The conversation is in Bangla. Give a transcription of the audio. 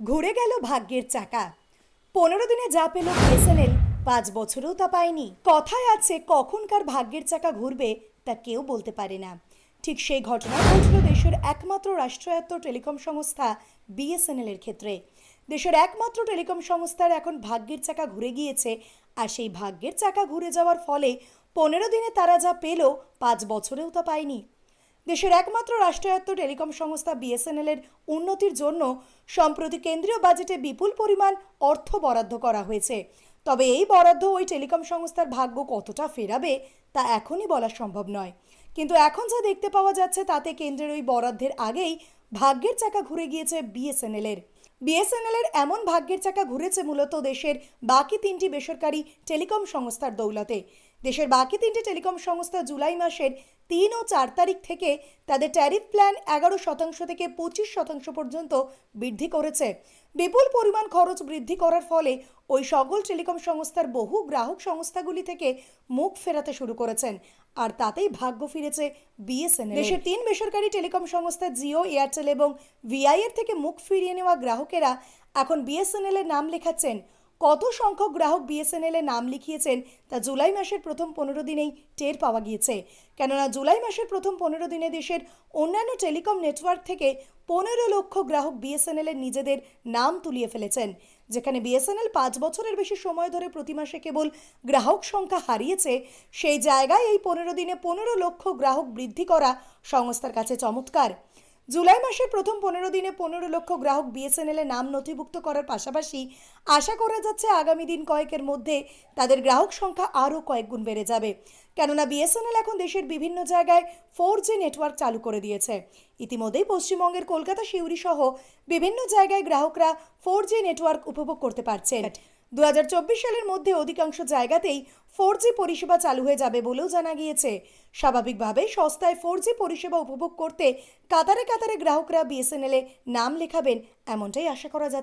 ঘুরে গেল ভাগ্যের চাকা। পনেরো দিনে যা পেল বিএসএনএল পাঁচ বছরেও তা পায়নি। কথায় আছে কখনকার ভাগ্যের চাকা ঘুরবে তা কেউ বলতে পারে না। ঠিক সেই ঘটনা ঘটল দেশের একমাত্র রাষ্ট্রায়ত্ত টেলিকম সংস্থা বিএসএনএল এর ক্ষেত্রে। দেশের একমাত্র টেলিকম সংস্থার এখন ভাগ্যের চাকা ঘুরে গিয়েছে আর সেই ভাগ্যের চাকা ঘুরে যাওয়ার ফলে পনেরো দিনে তারা যা পেল, পাঁচ বছরেও তা পায়নি। দেশের একমাত্র রাষ্ট্রায়ত্ত টেলিকম সংস্থা বিএসএনএল এর উন্নতির জন্য সম্প্রতি কেন্দ্রীয় বাজেটে বিপুল পরিমাণ অর্থ বরাদ্দ করা হয়েছে। তবে এই বরাদ্দ ওই টেলিকম সংস্থার ভাগ্য কতটা ফেরাবে তা এখনই বলা সম্ভব নয়। কিন্তু এখন যা দেখতে পাওয়া যাচ্ছে তাতে কেন্দ্রের ওই বরাদ্দের আগেই ভাগ্যের চাকা ঘুরে গিয়েছে বিএসএনএল এর। বিএসএনএল এর এমন ভাগ্যের চাকা ঘুরেছে মূলত দেশের বাকি তিনটি বেসরকারি টেলিকম সংস্থার দৌলতে। দেশের বাকি তিনটি টেলিকম সংস্থা জুলাই মাসের তিন ও চার তারিখ থেকে তাদের ট্যারিফ প্ল্যান এগারো শতাংশ থেকে পঁচিশ শতাংশ পর্যন্ত বৃদ্ধি করেছে। বিপুল পরিমাণ খরচ বৃদ্ধি করার ফলে ওই সকল টেলিকম সংস্থার বহু গ্রাহক সংস্থাগুলি থেকে মুখ ফেরাতে শুরু করেছেন। আর তাতেই ভাগ্য ফিরেছে বিএসএনএল দেশের তিন বেসরকারি টেলিকম সংস্থা জিও, এয়ারটেল এবং ভিআই এর থেকে মুখ ফিরিয়ে নেওয়া গ্রাহকেরা এখন বিএসএনএল এর নাম লেখাচ্ছেন কত সংখ্যক গ্রাহক বিএসএনএল এ নাম লিখিয়েছেন তা জুলাই মাসের প্রথম পনেরো দিনেই টের পাওয়া গিয়েছে। কেননা জুলাই মাসের প্রথম পনেরো দিনে দেশের অন্যান্য টেলিকম নেটওয়ার্ক থেকে পনেরো লক্ষ গ্রাহক বিএসএনএল এর নিজেদের নাম তুলিয়ে ফেলেছেন, যেখানে বিএসএনএল পাঁচ বছরের বেশি সময় ধরে প্রতি মাসে কেবল গ্রাহক সংখ্যা হারিয়েছে, সেই জায়গায় এই পনেরো দিনে পনেরো লক্ষ গ্রাহক বৃদ্ধি করা সংস্থার কাছে চমৎকার। জুলাই মাসের প্রথম পনেরো দিনে পনেরো লক্ষ গ্রাহক বিএসএনএল এ নাম নথিভুক্ত করার পাশাপাশি আশা করা যাচ্ছে আগামী দিন কয়েকের মধ্যে তাদের গ্রাহক সংখ্যা আরও কয়েক গুণ বেড়ে যাবে। কেননা বিএসএনএল এখন দেশের বিভিন্ন জায়গায় ফোর জি নেটওয়ার্ক চালু করে দিয়েছে। ইতিমধ্যেই পশ্চিমবঙ্গের কলকাতা সিউড়ি সহ বিভিন্ন জায়গায় গ্রাহকরা ফোর জি নেটওয়ার্ক উপভোগ করতে পারছেন। দু হাজার চব্বিশ সালের মধ্যে অধিকাংশ জায়গাতেই ফোর পরিষেবা চালু হয়ে যাবে বলেও জানা গিয়েছে। স্বাভাবিকভাবে সস্তায় ফোর পরিষেবা উপভোগ করতে কাতারে কাতারে গ্রাহকরা বিএসএনএল এ নাম লেখাবেন, এমনটাই আশা করা যাচ্ছে।